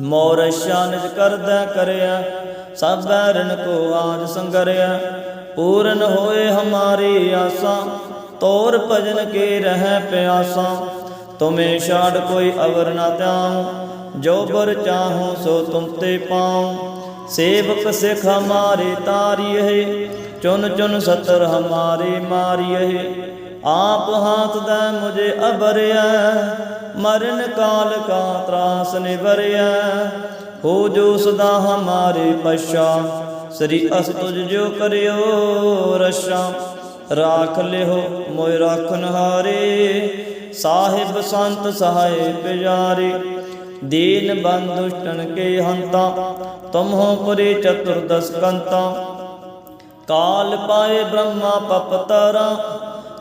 ਮੋਰ ਨਿਜ ਕਰਦਾ ਕਰਿਆ ਸਭ ਰਣ ਕੋ ਆਜ ਸੰਗਰਿਆ। ਪੂਰਨ ਹੋਏ ਹਮਾਰੀ ਆਸਾਂ, ਤੋਰ ਭਜਨ ਕੇ ਰਹਿ ਪਿਆਸਾ। ਤੁਮੇ ਛਾੜ ਕੋਈ ਅਵਰ ਨਾ ਤਿਆਉ ਜੋ ਬਰ ਚਾਹੂੰ ਸੋ ਤੁਮ ਤੇ ਪਾਉ। ਸੇਵਕ ਸਿੱਖ ਹਮਾਰੇ ਤਾਰੀਏ, ਚੁਨ ਚੁਨ ਸਤਰ ਹਮਾਰੇ ਮਾਰੀਏ। ਆਪ ਹਾਥ ਦਾ ਮੁਝੇ ਅਬਰਿਆ ਮਰਨ ਕਾਲ ਕਾ ਤਰਾਸ ਨਿਵਰਿਆ। ਹੋ ਜੋ ਸਦਾ ਹਮਾਰੇ ਪਛਾ, ਸ੍ਰੀ ਅਸ ਜੋ ਕਰਿਓ ਰਸ਼ਾ ਰਾਖ ਲਿਓ ਮੋਇ ਰਾਖਨ ਹਾਰੇ ਸਾਹਿਬ ਸੰਤ ਸਹਾਏ ਪਿਆਰੇ ਦੀਨ ਬੰਦੁਸ਼ਟਨ ਕੇ ਹੰਤਾ ਤੁਮ ਹੋ ਪਰੇ ਚਤੁਰਦਸ ਕੰਤਾ। ਕਾਲ ਪਾਏ ਬ੍ਰਹਮਾ ਪਪਤਰਾ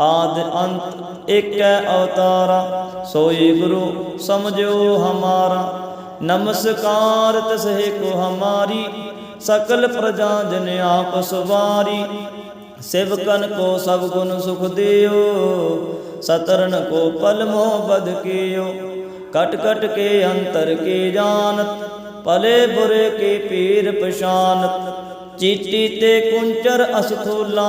ਆਦ ਅੰਤ ਏਕੈ ਅਵਤਾਰਾ, ਸੋਈ ਗੁਰੂ ਸਮਝਿਓ ਹਮਾਰਾ। ਨਮਸਕਾਰ ਤਸਹਿ ਕੋ ਹਮਾਰੀ, ਸਕਲ ਪ੍ਰਜਾ ਜਨ ਆਪ ਸਵਾਰੀ। ਸਿਵਕਨ ਕੋ ਸਭ ਗੁਣ ਸੁਖ ਦਿਓ ਸਤਰਨ ਕੋ ਪਲ ਮੋਹ ਬਦ ਕੀਓ। ਕਟ ਕਟ ਕੇ ਅੰਤਰ ਕੇ ਜਾਣਤ, ਭਲੇ ਬੁਰੇ ਕੇ ਪੀਰ ਪਛਾਨਤ। ਚੀਟੀ ਤੇ ਕੁੰਚਰ ਅਸਥੂਲਾ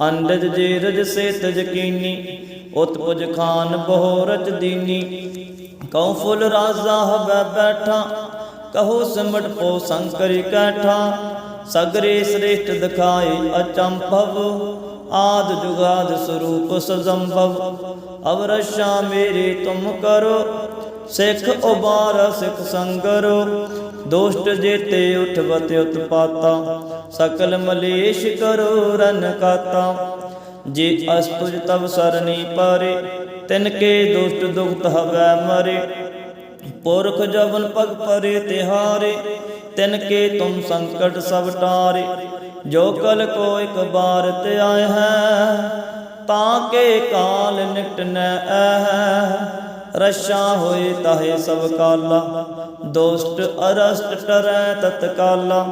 ਅੰਡਜ ਜੇ ਰਜ ਸੇ ਤਜ ਕੀਨੀ ਉਤਪੁਜ ਖਾਨ ਬਹੁ ਦੀਨੀ ਕਉ ਫੁੱਲ ਰਾਜ਼ਾ ਹਵੈ ਬੈਠਾ, ਕਹੋ ਸਿਮਟ ਪੋ ਸੰਕਰੀ ਕੈਠਾ। ਸਗਰੇ ਸ੍ਰੇਸ਼ਟ ਦਿਖਾਏ ਅਚੰਭਵ, ਆਦ ਜੁਗਾਦ ਸਰੂਪ ਸਜੰਭਵ। ਅਵਰਸ਼ਾ ਮੇਰੇ ਤੁਮ ਕਰੋ, ਸਿੱਖ ਉਬਾਰ ਸਿੱਖ ਸੰਗਰੋ। ਦੋਸ਼ਟ ਜੇਤੇ ਉਠਵਤ ਉਤਪਾਤਾ, ਸਕਲ ਮਲੇਸ਼ ਕਰੋ ਰਨ ਕਾਤਾ। ਜੇ ਅਸਤੁਜ ਤਬ ਸਰਨੀ ਪਾਰੇ, ਤਿਨ ਕੇ ਦੁਸ਼ਟ ਦੁਖਤ ਹਵੈ ਮਰੇ। ਪੁਰਖ ਜਵਨ ਪਗ ਪਰੇ ਤਿਹਾਰੇ ਤਿਨ ਕੇ ਤੁਮ ਸੰਕਟ ਸਭ ਟਾਰੇ। ਜੋ ਕਲ ਕੋ ਇਕ ਬਾਰ ਤੇ ਆਏ ਹੈ, ਤਾਂ ਕੇ ਕਾਲ ਨਿਕਟ ਨ ਐ ਰਸ਼ਾ ਹੋਏ ਤਾਹੇ ਸਭ ਕਾਲਾ, ਦੋਸਤ ਅਰਸਟ ਟਰੈ ਤਤਕਾਲਾ।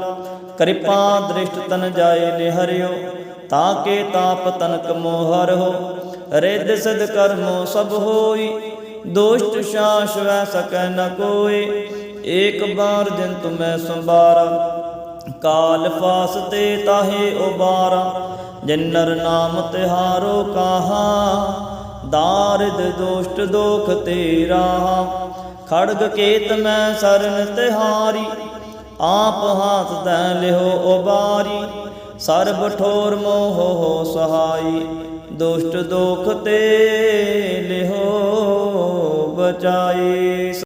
ਕਿਰਪਾ ਦ੍ਰਿਸ਼ਟ ਤਨ ਜਾਏ ਨਿਹਰਿਓ, ਤਾਂ ਕੇ ਤਾਪ ਤਨਕ ਮੋਹਰ ਹੋ ਰਿੱਧ ਸਿਧ ਕਰਮੋ ਸਭ ਹੋਈ, ਦੋਸ਼ਟ ਸ਼ਾਸ ਵੈ ਸਕੈ ਨ ਕੋਏ। ਏਕ ਬਾਰ ਜਿਨ ਤੁਮੈ ਸੰਬਾਰਾ ਕਾਲ ਫਾਸ ਤੇ ਤਾਹੇ ਉਬਾਰਾ। ਜਿਨਰ ਨਾਮ ਤਿਹਾਰੋ ਕਾਹਾ ਦਾਰਿਦ ਦੋਸ਼ਟ ਦੋਖ ਤੇਰਾ, ਖੜਗ ਕੇਤ ਮੈਂ ਸਰਨ ਤਿਹਾਰੀ, ਆਪ ਹਾਥ ਤੈ ਲਿਓ ਉਬਾਰੀ, ਸਰਬ ਠੋਰ ਮੋਹ ਹੋ ਸਹਾਈ, ਦੁਸ਼ਟ ਦੋਖ ਤੇ ਲਿਹੋ ਬਚਾਈ।